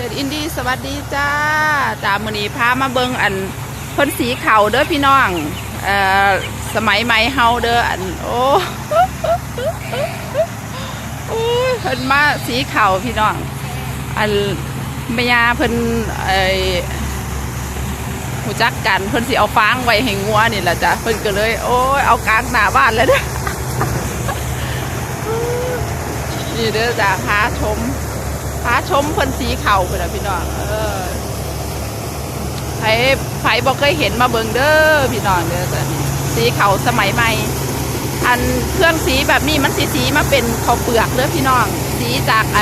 ษตรอินดี้สวัสดีจ้าจามือนี้พามาเบิงอันเพิ่นสีเขาเด้อพี่น้องเอ่อสมัยใหม่เฮาเด้ออันโอ้โอ้ยเพิ่นมาสีเขาพี่น้อง อันแม่ยเพิ่นไอหูจักกันเพิ่นสิเอาฟางไว้ให้งัวนี่แหละจ้ะเพิ่นก็เลย โอ้ยเอากลางหน้าบ้านเลยเด้อนี่เด้อจ้ะพาชม พาชมเพิ่นสีเข่าเพิ่นนะพี่น้องเออไผไผบ่เคยเห็นมาเบิงเด้อพี่น้องเด้อจ้ะสีเข่าสมัยใหม่ อันเครื่องสีแบบนี้มันสีสีมาเป็นข้าวเปลือกเด้อพี่น้อง สีจากไอ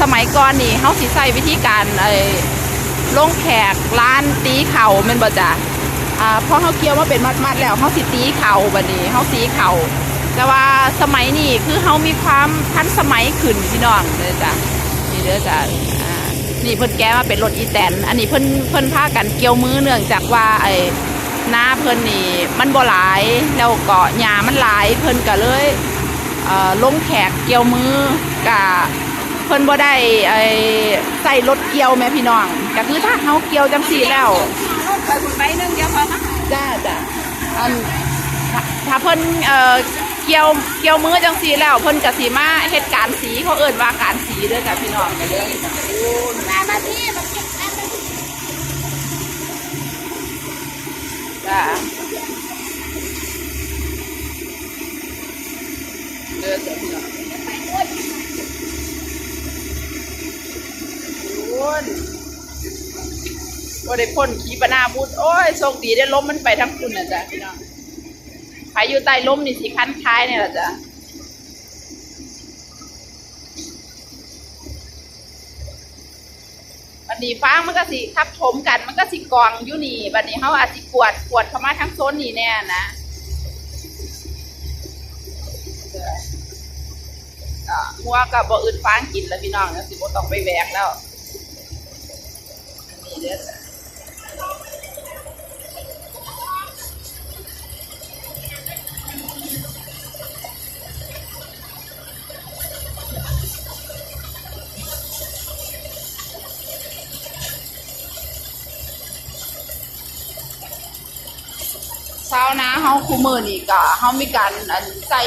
สมัยก่อนนี่เฮาสิใช้วิธีการไอลงแขกร้านตีเข่าม่นบ่จ้ะอ่าพอเฮาเกี่ยวมาเป็นมัดๆแล้วเฮาสิตีเข่าบัดนี้เฮาสีเข่า แต่ว่าสมัยนี้คือเขามีความทันสมัยขึ้นพี่น้องเด้อจ้ะนี่เด้อจ้ะอ่านี่เพิ่นแก้มาเป็นรถอีแตน อันนี้เพิ่นเพิ่นพากันเกี่ยวมือเนื่องจากว่าไอ้หน้าเพิ่นนี่มันบ่หลายแล้วก็หญ้ามันหลายเพิ่นก็เลยเอ่อลงแขกเกี่ยวมือกะเพิ่นบ่ได้ไอ้ใส่รถเกี่ยวแม่พี่น้องก็คือถ้าเฮาเกี่ยวจังซี่แล้วไปคุณไปนึงเดียวพอนะจ้าจ้ะอันถ้าถ้าเพิ่นเอ่อ เกี่ยวเกี่ยวมือจังสีแล้วเพิ่นก็สิมาเฮ็ดการสีเขาเอิ้นว่าการสีเด้อจ้ะพี่น้องกันเด้อมามาที่มาเก็บมาที่จ้าเด้อจ้ะพี่น้องโอ้ยบ่ได้พ่นขีปนาบุตรโอ้ยโชคดีได้ล้มมันไปทั้งคุณนะจ้ะพี่น้อง ใครอยู่ใต้ล้มนี่สิคันท้ายเนี่ยละจ้ะบัดนี้ฟางมันก็สิทับถมกัน มันก็สิกองอยู่นี่บัดนี้เขาอาจสิกวดกวดเข้ามาทั้งโซนนี้แน่นะหัวกับบ่อื่นฟางกินแล้วพี่น้องนะสิบ่ต้องไปแหวกแล้วนี่เด้อ ช้านะเฮาคู่มือนี่ก็เฮามีการอันใส่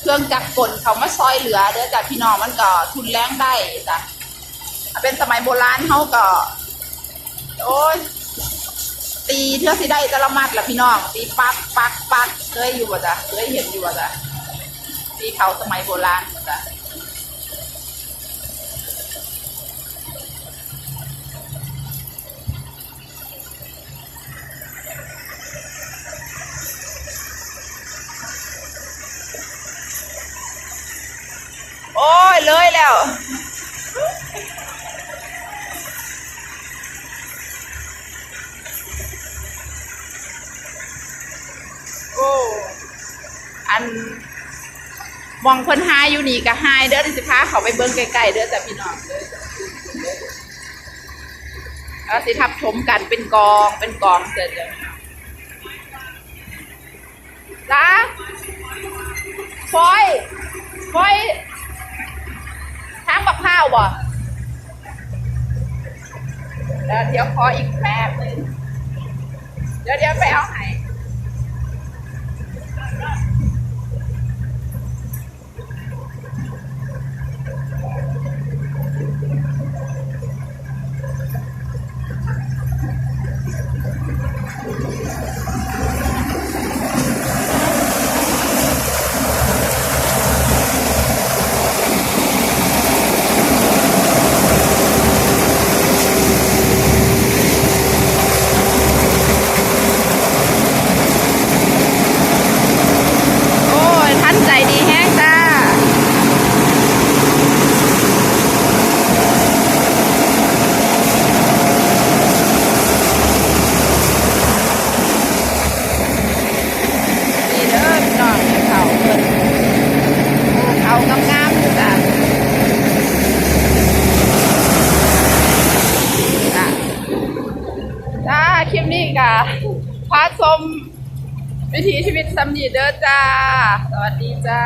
เครื่องจักรกลเขามาซอยเหลือเด้อจ้ะพี่น้องมันก็ทุนแรงได้จ้ะเป็นสมัยโบราณเฮาก็โอ้ยตีเทื่อสิได้แตละมัดละพี่น้องตีปักปักปักเคยอยู่บ่จ้ะเคยเห็นอยู่บ่จ้ะตีเขาสมัยโบราณบ่จ้ะโอ้ยเลย แล้วโอ้อันมองเพิ่นหายอยู่นี่ก็หายเด้อที่สิพาเขาไปเบิ่งใกลๆเด้อจ้ะพี่น้องเด้อจ้ะแล้วสิทับชมกันเป็นกองเป็นกองเสร็จจ้ะจ้าฟอยฟอย ข้าวบ่เดี๋ยวขออีกแป๊บหนึงเดี๋ยวเดี๋ยวไปเอาให้อ้ยท่านใจดีแห้งจ้า นี่เด้อพี่น้องเขาเพิ่นเขางามๆอยู่จ้ะจ้ะ จ้าคลิปนี้กะพาชมวิถีชีวิตสำนีเด้อจ้า สวัสดีจ้า